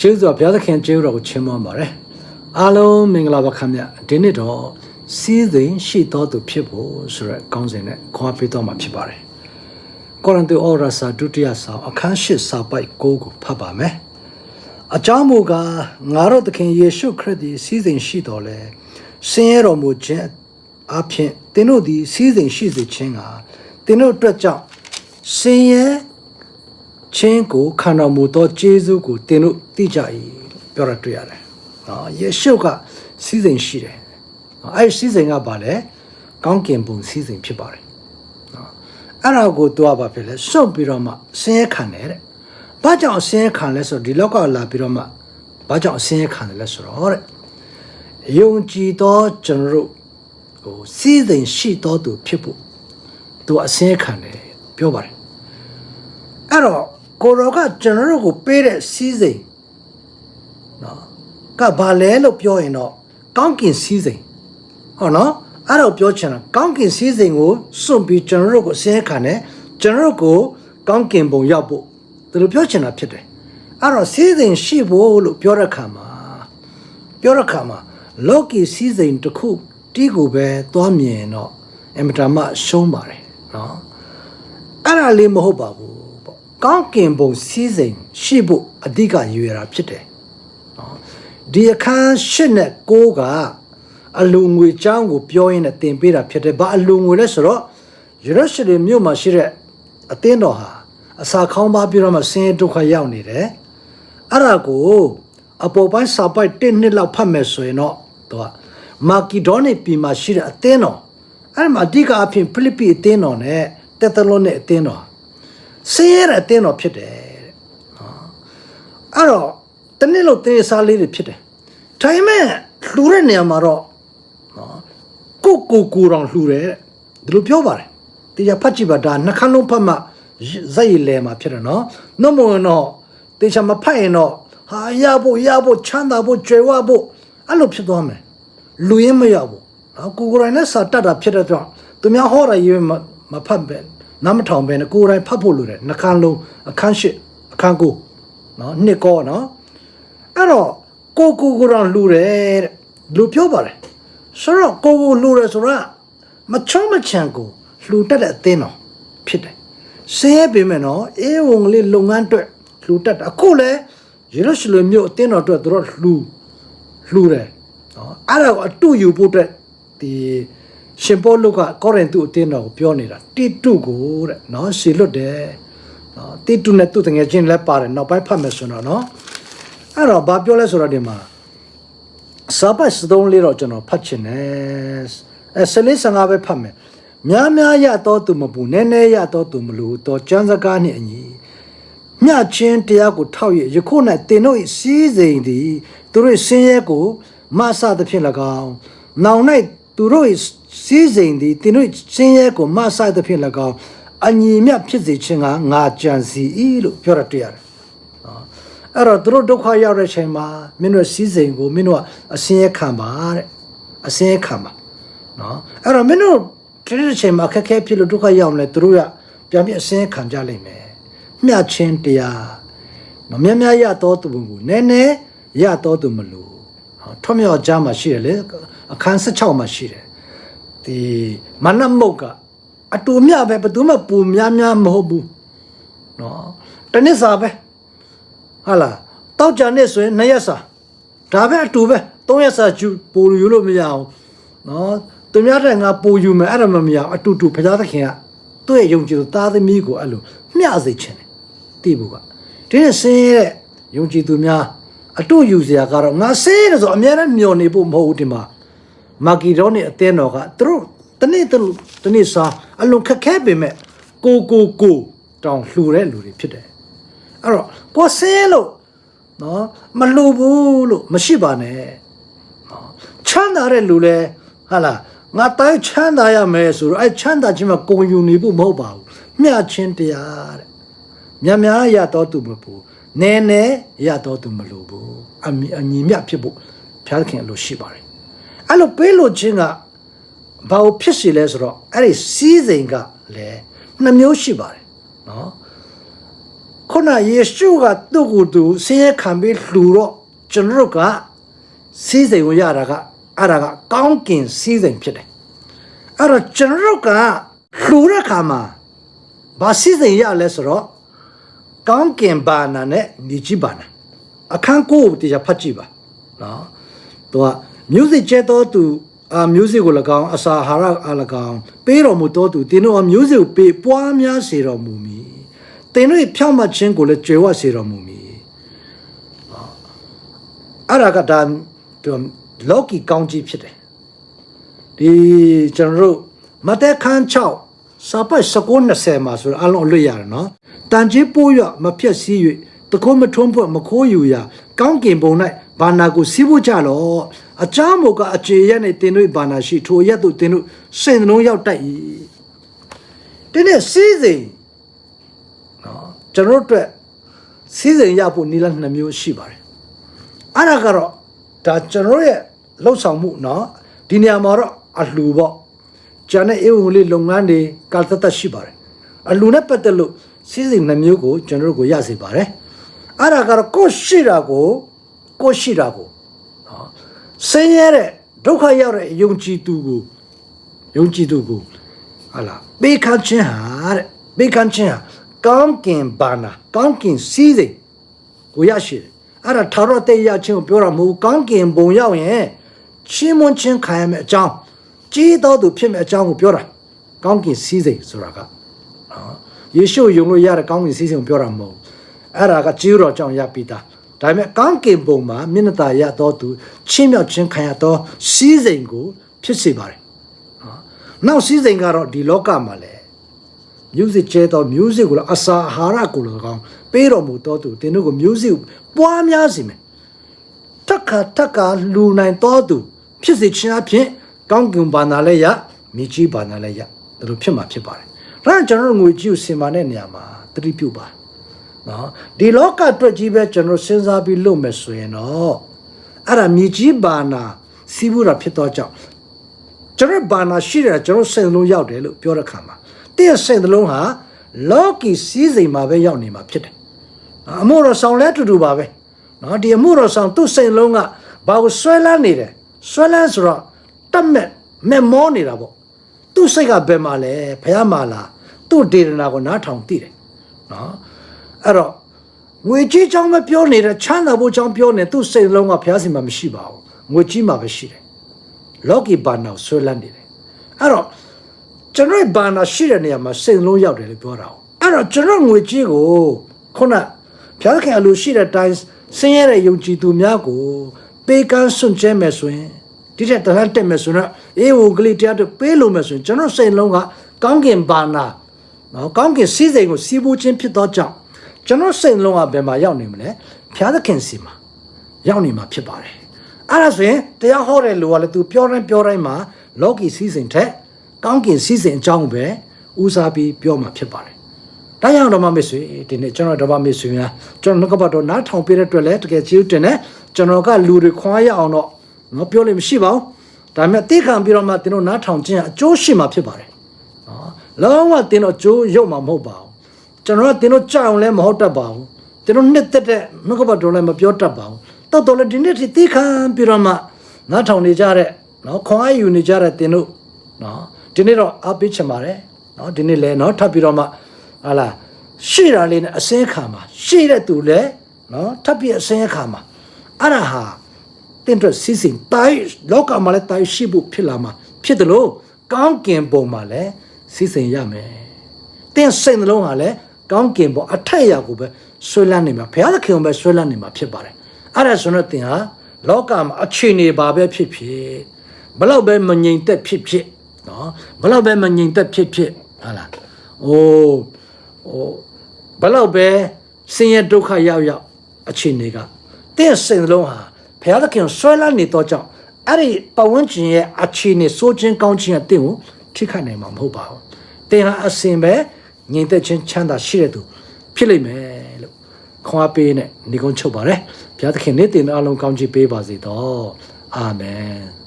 ရှေးစွာဘုရားသခင်ကျေးဇူးတော်ကိုချီးမွမ်းပါတယ်အားလုံးမင်္ဂလာပါခင်ဗျဒီနေ့တော့စီးစိမ်ရှိတော်သူဖြစ်ဖို့ဆိုရက်ကောင်းစဉ်နဲ့ခွာပေးတော့မှာဖြစ်ပါတယ်ကောရိန္သုဩရစာဒုတိယဆောင်အခန်း၈စာပိုက်၉ကိုဖတ်ပါမယ်အကြောင်းမူကားငါတို့သခင်ယေရှုခရစ်သည်စီးစိမ်ရှိတော်လဲဆင်းရဲတော်မူခြင်းအဖြစ်သင်တို့သည်စီးစိမ်ရှိစေခြင်းကသင်တို့အတွက်ကြောင့်ဆင်းရဲ ချင်းကိုခံတော်မူသောဂျေဇုကိုသင်တို့သိကြ၏ပြောရတွေ့ရတယ်။နော်ယေရှုကစီးစိမ်ရှိတယ်။နော်အဲ့ဒီစီးစိမ်ကဘာလဲ။ကောင်းကင်ဘုံစီးစိမ်ဖြစ်ပါတယ်။နော်အဲ့ဒါကိုသူကဘာဖြစ်လဲ။စွန့်ပြီးတော့မှဆင်းရဲခံတယ်တဲ့။ဘာကြောင့်ဆင်းရဲခံလဲဆိုတော့ဒီလောကလာပြီးတော့မှဘာကြောင့်ဆင်းရဲခံတယ်လဲဆိုတော့တဲ့။ယုံကြည်သောကျွန်တော်တို့ဟိုစီးစိမ်ရှိသောသူဖြစ်ဖို့သူကအဆင်းရဲခံတယ်ပြောပါတယ်။အဲ့တော့ ကိုရောကကျွန်တော်တို့ကိုပေးတဲ့စီးစိမ်နော်ကဘာလဲလို့ပြောရင်တော့ကောင်းကင်စီးစိမ်ဟောနော်အဲ့တော့ပြောချင်တာကောင်းကင်စီးစိမ်ကိုစွန့်ပြီးကျွန်တော်တို့ကိုအစဲခံတယ်ကျွန်တော်တို့ကိုကောင်းကင်ဘုံရောက်ဖို့ဒီလိုပြောချင်တာဖြစ်တယ်အဲ့တော့စီးစိမ်ရှိဖို့လို့ပြောတဲ့ခါမှာပြောတဲ့ခါမှာလောကီစီးစိမ်တစ်ခုတီးကိုပဲသွားမြင်တော့အင်မတန်မှရှုံးပါတယ်နော်အဲ့ဒါလေးမဟုတ်ပါဘူးပေါ့ ကောင်းကင်ဘုံစီးစိမ်ရှိဖို့အဓိကရည်ရွယ်တာဖြစ်တယ်နော်ဒီအခန်း၈နဲ့၉ကအလူငွေချောင်းကိုပြောရင်းနဲ့တင်ပေးတာဖြစ်တယ်ဘာအလူငွေလဲဆိုတော့ယေရုရှလင်မြို့မှာရှိတဲ့အသင်းတော်ဟာအစာခေါင်းပါပြီးတော့မှဆင်းရဲဒုက္ခရောက်နေတယ်အဲ့ဒါကိုအပေါ်ပိုင်းစာပိုက်တစ်နှစ်လောက်ဖတ်မယ်ဆိုရင်တော့သူကမာကီဒေါနိပြည်မှာရှိတဲ့အသင်းတော်အဲ့ဒီမှာအဓိကအဖြစ်ဖိလိပ္ပိအသင်းတော်နဲ့တက်တလုံးနဲ့အသင်းတော် ဆင်းရဲတဲ့အသင်းတော်ဖြစ်တယ်တဲ့နော်အဲ့တော့တနေ့လို့တင်းစားလေးတွေဖြစ်တယ်ဒါပေမဲ့လှူတဲ့နေရာမှာတော့နော်ကိုကိုကိုတောင်လှူတယ်တဲ့ဒီလိုပြောပါတယ်တရားဖတ်ကြည့်ပါဒါနှခမ်းလုံးဖတ်မှဇက်ရည်လဲမှာဖြစ်တယ်နော်နှုတ်မဝင်တော့တေချာမဖတ်ရင်တော့ဟာရဖို့ရဖို့ချမ်းသာဖို့ကြွယ်ဝဖို့အဲ့လိုဖြစ်သွားမယ်လူရင်းမရဘူးနော်ကိုကိုယ်တိုင်နဲ့စာတတ်တာဖြစ်တဲ့ကြောင့်သူများဟောတာရေးမမဖတ်ပဲ နားမထောင်ပဲနဲ့ကိုယ်တိုင်ဖတ်ဖို့လိုတယ်နှခမ်းလုံးအခန်းရှိအခန်းကိုနော်နှစ်ကောနော်အဲ့တော့ကိုကိုကိုယ်တော်လှူတယ်တဲ့လူပြောပါတယ်ဆိုတော့ကိုကိုလှူတယ်ဆိုတော့မချောမချန်ကိုလှူတတ်တဲ့အသင်းတော်ဖြစ်တယ်ဆင်းရဲပေမဲ့နော်အေးဝံလေးလုပ်ငန်းအတွက်လှူတတ်တယ်အခုလဲယေရုရှလင်မြို့အသင်းတော်အတွက်သူတို့လှူလှူတယ်နော်အဲ့ဒါကိုအတူယူဖို့အတွက်ဒီ ရှင်ပေါလုကကောရိန္သုအသင်းတော်ကိုပြောနေတာတိတုကိုတဲ့နော်ရှေလွတ်တယ်နော်တိတုနဲ့သူ့တငယ်ချင်းလည်းပါတယ်နောက်ပိုင်းဖတ်မယ်ဆိုတော့နော်အဲ့တော့ဘာပြောလဲဆိုတော့ဒီမှာစာပတ်စသုံးလေးတော့ကျွန်တော်ဖတ်ချင်တယ်အဲဆလေးစငါပဲဖတ်မယ်များများရတော့သူမပူနည်းနည်းရတော့သူမလူတော့ကျမ်းစကားနှင့်အညီမြတ်ချင်းတရားကိုထောက်ရယခု၌တင်တို့၏စီးစိမ်သည်သူတို့၏ဆင်းရဲကိုမဆသဖြင့်၎င်းနောင်၌သူတို့၏ စီးစိမ်သည်တင်တို့၏ဆင်းရဲကိုမဆသဖြင့်၎င်းအညီမြတ်ဖြစ်စေခြင်းကငါကြံစီ၏လို့ပြောရတွေ့ရတယ်နော်အဲ့တော့သူတို့ဒုက္ခရောက်တဲ့ချိန်မှာမင်းတို့စီးစိမ်ကိုမင်းတို့ကအစင်းရခံပါတဲ့အစင်းရခံပါနော်အဲ့တော့မင်းတို့ဒီတဲ့ချိန်မှာခက်ခဲဖြစ်လို့ဒုက္ခရောက်နေသူတို့ကပြန်ပြီးအစင်းရခံကြလိမ့်မယ်မျှချင်းတရားနော်မြတ်မြတ်ရတော်သူကိုနည်းနည်းရတော်သူမလို့ဟောထွမြော်ကြားမှာရှိတယ်လေအခန်း16မှာရှိတယ် ဒီမနမုတ်ကအတူမြပဲဘယ်သူမှပူများများမဟုတ်ဘူးနော်တနစ်စာပဲဟာလားတောက်ကြနဲ့ဆိုရင်နှစ်ရက်စာဒါပဲအတူပဲသုံးရက်စာကျူပိုယူလို့မရအောင်နော်သူများတဲ့ငါပိုယူမယ်အဲ့ဒါမှမရအောင်အတူတူဘုရားသခင်ကသူ့ရဲ့ယုံကြည်သူသားသမီးကိုအဲ့လိုမျှစေခြင်းတယ်တိဘူးကဒီနဲ့ဆင်းရဲတဲ့ယုံကြည်သူများအတူယူစရာကတော့ငါဆင်းရဲတယ်ဆိုအများနဲ့မျောနေဖို့မဟုတ်ဘူးဒီမှာ မာကီရောနဲ့အသင်းတော်ကသူတို့တနေ့တနေ့တနေ့စာအလုံးခက်ခဲပေမဲ့ကိုကိုကိုတောင်လှူတဲ့လူတွေဖြစ်တယ်အဲ့တော့ကိုဆင်းလို့နော်မလိုဘူးလို့မရှိပါနဲ့နော်ချမ်းသာတဲ့လူလဲဟာလားငါတိုင်းချမ်းသာရမယ်ဆိုတော့အဲ့ချမ်းသာခြင်းမှာဂုံယူနေဖို့မဟုတ်ပါဘူးမျှချင်းတရားတဲ့များများရတော့သူမပူနည်းနည်းရတော့သူမလိုဘူးအမြအညီမြဖြစ်ဖို့ဘုရားသခင်အလိုရှိပါတယ် အဲ့လိုပေးလို့ခြင်းကဘာလို့ဖြစ်စီလဲဆိုတော့အဲ့ဒီစီးစိမ်ကလည်းနှစ်မျိုးရှိပါတယ်နော်ခုခုနယေရှုကသူ့ကိုယ်သူဆင်းရဲခံပြီးလှူတော့ကျွန်တော်တို့ကစီးစိမ်ကိုရတာကအဲ့ဒါကကောင်းကင်စီးစိမ်ဖြစ်တယ်အဲ့တော့ကျွန်တော်တို့ကလှူတဲ့ခါမှာဘာစီးစိမ်ရလဲဆိုတော့ကောင်းကင်ဘာနာနဲ့ညီကြီးဘာနာအခန်းကိုတရားဖတ်ကြည့်ပါနော်သူက music ကျဲတော့သူအာ music ကို၎င်းအစာဟာရအ၎င်းပေးတော်မူတော်သူတင်းတို့က music ကိုပေးပွားများစေတော်မူမည်တင်းတို့ဖြောင့်မတ်ခြင်းကိုလည်းကြွယ်ဝစေတော်မူမည်အဲ့ဒါကဒါလောကီကောင်းကြီးဖြစ်တယ်ဒီကျွန်တော်တို့မသက်ခန်း6စာပတ်1920မှာဆိုတော့အလုံးအလွတ်ရတယ်နော်တန်ကြီးပိုးရမဖြက်စီး၍တကုံးမထွန်းဖွဲ့မခိုးယူရာကောင်းကင်ဘုံ၌ ဘာနာကိုစီးဖို့ကြလော့အချမ်းမောကအခြေရက်နဲ့တင်တို့ဘာနာရှိထိုရက်တို့တင်တို့စင်လုံးရောက်တိုက်ဤတင်းနဲ့စီးစိမ်နော်ကျွန်တော်တို့အတွက်စီးစိမ်ရဖို့နည်းလမ်းနှစ်မျိုးရှိပါတယ်အဲ့ဒါကတော့ဒါကျွန်တော်ရဲ့လှုပ်ဆောင်မှုနော်ဒီနေရာမှာတော့အလှူပေါ့ကျန်တဲ့အေဝင်လေးလုပ်ငန်းတွေကတသက်ရှိပါတယ်အလှူနဲ့ပတ်သက်လို့စီးစိမ်နှစ်မျိုးကိုကျွန်တော်တို့ကိုရစေပါတယ်အဲ့ဒါကတော့ကိုယ်ရှိတာကို ကိုရှိတာကိုနော်ဆင်းရဲတဲ့ဒုက္ခရောက်တဲ့ယုံကြည်သူကိုယုံကြည်သူကိုဟာလာပေးခန့်ခြင်းဟာတဲ့ပေးခန့်ခြင်းဟာကောင်းကင်ဘာနာကောင်းကင်စီးစိမ်ကိုရရှိတယ်အဲ့ဒါထာဝရတဲ့ရခြင်းကိုပြောတာမဟုတ်ဘူးကောင်းကင်ဘုံရောက်ရင်ချင်းမွန်းချင်းခံရမယ့်အကြောင်းကြီးတော်သူဖြစ်မယ့်အကြောင်းကိုပြောတာကောင်းကင်စီးစိမ်ဆိုတာကနော်ယေရှုယုံလို့ရတဲ့ကောင်းကင်စီးစိမ်ကိုပြောတာမဟုတ်ဘူးအဲ့ဒါကကြီးတော်ကြောင့်ရပြီးသား ဒါပေမဲ့ကောင်းကင်ဘုံမှာမျက်နှာသာရတော်သူချင်းမြောက်ချင်းခံရတော့စီးစိမ်ကိုဖြစ်စေပါတယ်နော်နောက်စီးစိမ်ကတော့ဒီလောကမှာလည်း music ကျဲတော့ music ကိုလည်းအစာအာဟာရကိုလည်းကောင်းပေးတော်မူတော်သူတင်တို့ကို music ပွားများစေမယ်တက္ကတက္ကလူနိုင်တော်သူဖြစ်စေခြင်းအဖြစ်ကောင်းကင်ဘာနာလည်းရမြေကြီးဘာနာလည်းရဒါလိုဖြစ်မှာဖြစ်ပါတယ်ဒါကြောင့်ကျွန်တော်တို့ငွေကြီးကိုစင်မာတဲ့နေရာမှာတတိပြုပါ နော်ဒီလောကအတွက်ကြီးပဲကျွန်တော်စဉ်းစားပြီးလုပ်မယ်ဆိုရင်တော့အဲ့ဒါမြေကြီးဘာနာစီးဖို့တာဖြစ်တော့ကြောင့်ကျွန်တော်ဘာနာရှိတယ်ကျွန်တော်စိတ်လုံးရောက်တယ်လို့ပြောတဲ့ခါမှာတည့်စိတ်လုံးဟာလောကီစီးစိမ်မှာပဲရောက်နေမှာဖြစ်တယ်အမှုတော်ဆောင်လဲတူတူပါပဲနော်ဒီအမှုတော်ဆောင်သူ့စိတ်လုံးကဘာကိုဆွဲလန်းနေတယ်ဆွဲလန်းဆိုတော့တတ်မဲ့မဲ့မောနေတာပေါ့သူ့စိတ်ကဘယ်မှာလဲဖះမှာလားသူ့ဒေသနာကိုနားထောင်သိတယ်နော် အဲ့တော့ငွေကြီးချောင်းမပြောနေတဲ့ချမ်းသာဖို့ချောင်းပြောနေသူ့စိတ်လုံးကဖះစီမှာမရှိပါဘူးငွေကြီးမှာပဲရှိတယ်လောကီဘာနာကိုဆွဲလန်းနေတယ်အဲ့တော့ကျွန်တော်ဘာနာရှိတဲ့နေရာမှာစိတ်လုံးရောက်တယ်လို့ပြောတာ။အဲ့တော့ကျွန်တော်ငွေကြီးကိုခုနဖျားခင်အလိုရှိတဲ့အတိုင်းဆင်းရဲတဲ့ယုံကြည်သူများကိုပေးကမ်းစွန့်ကြဲမယ်ဆိုရင်ဒီထက်တန်းတက်မယ်ဆိုတော့အေးဝကလေးတရားတို့ပေးလို့မယ်ဆိုရင်ကျွန်တော်စိတ်လုံးကကောင်းကင်ဘာနာနော်ကောင်းကင်စီးစိမ်ကိုစီးပူးခြင်းဖြစ်သောကြောင့် ကျွန်တော်စိတ်လုံးကဘယ်မှာရောက်နေမလဲဖျားသခင်စီမှာရောက်နေမှာဖြစ်ပါတယ်အဲ့ဒါဆိုရင်တရားဟောတဲ့လူကလည်းသူပြောတိုင်းပြောတိုင်းမှာလောကီစီးစိမ်ထက်ကောင်းကင်စီးစိမ်အကြောင်းပဲဦးစားပြီးပြောမှာဖြစ်ပါတယ်။ဒါကြောင့်တော့မမေ့ဆွေဒီနေ့ကျွန်တော်တော့မမေ့ဆွေများကျွန်တော်နှုတ်ကပတ်တော်နားထောင်ပေးတဲ့အတွက်လည်းတကယ်ကျေးဇူးတင်တယ်။ကျွန်တော်ကလူတွေခွာရအောင်တော့ငါပြောလို့မရှိပါဘူး။ဒါပေမဲ့သိခံပြီးတော့မှတင်းတို့နားထောင်ခြင်းအကျိုးရှိမှာဖြစ်ပါတယ်။နော်လုံးဝတင်းတို့အကျိုးရုပ်မှာမဟုတ်ပါဘူး။ ကျွန်တော်ကတင်းတို့ကြောက်အောင်လည်းမဟုတ်တတ်ပါဘူး။တင်းတို့နှစ်သက်တဲ့နှုတ်ကပတ်တော်လည်းမပြောတတ်ပါဘူး။တော်တော်လည်းဒီနေ့ထိသိခံပြီးတော့မှနားထောင်နေကြတဲ့နော်ခွန်အားယူနေကြတဲ့တင်းတို့နော်ဒီနေ့တော့အားပေးချင်ပါတယ်နော်ဒီနေ့လည်းနော်ထပ်ပြီးတော့မှဟာလာရှေ့တာလေးနဲ့အစင်းခါမှာရှေ့တဲ့သူလည်းနော်ထပ်ပြီးအစင်းခါမှာအဲ့ဒါဟာတင့်အတွက်စီစဉ်တိုင်းလောကမှာလည်းတိုင်းရှိဖို့ဖြစ်လာမှာဖြစ်တယ်လို့ကောင်းကင်ပုံမှာလည်းစီစဉ်ရမယ်တင်းစိတ်နှလုံးဟာလည်း ကောင်းကင်ပုံအထက်အရာကိုပဲဆွဲလန်းနေမှာဘုရားသခင်ကိုပဲဆွဲလန်းနေမှာဖြစ်ပါတယ်အဲ့ဒါဆိုတော့တင်ဟာလောကမှာအခြေအနေပါပဲဖြစ်ဖြစ်ဘလောက်ပဲမငြိမ်သက်ဖြစ်ဖြစ်နော်ဘလောက်ပဲမငြိမ်သက်ဖြစ်ဖြစ်ဟာလားအိုးဟိုဘလောက်ပဲဆင်းရဲဒုက္ခရောက်ရောက်အခြေအနေကတင့်စိတ်နှလုံးဟာဘုရားသခင်ဆွဲလန်းနေတော့ကြောင့်အဲ့ဒီပဝန်းကျင်ရဲ့အခြေအနေစိုးခြင်းကောင်းခြင်းအတင့်ကိုထိခိုက်နိုင်မှာမဟုတ်ပါဘူးတင်ဟာအစင်ပဲ ငြိမ်သက်ခြင်းချမ်းသာရှိတဲ့သူဖြစ်လိမ့်မယ်လို့ခွန်အားပေးနဲ့ညီကုန်းချုပ်ပါတယ်ဘုရားသခင်နေ့တင်အလုံးကောင်းချီးပေးပါစေတော့အာမင်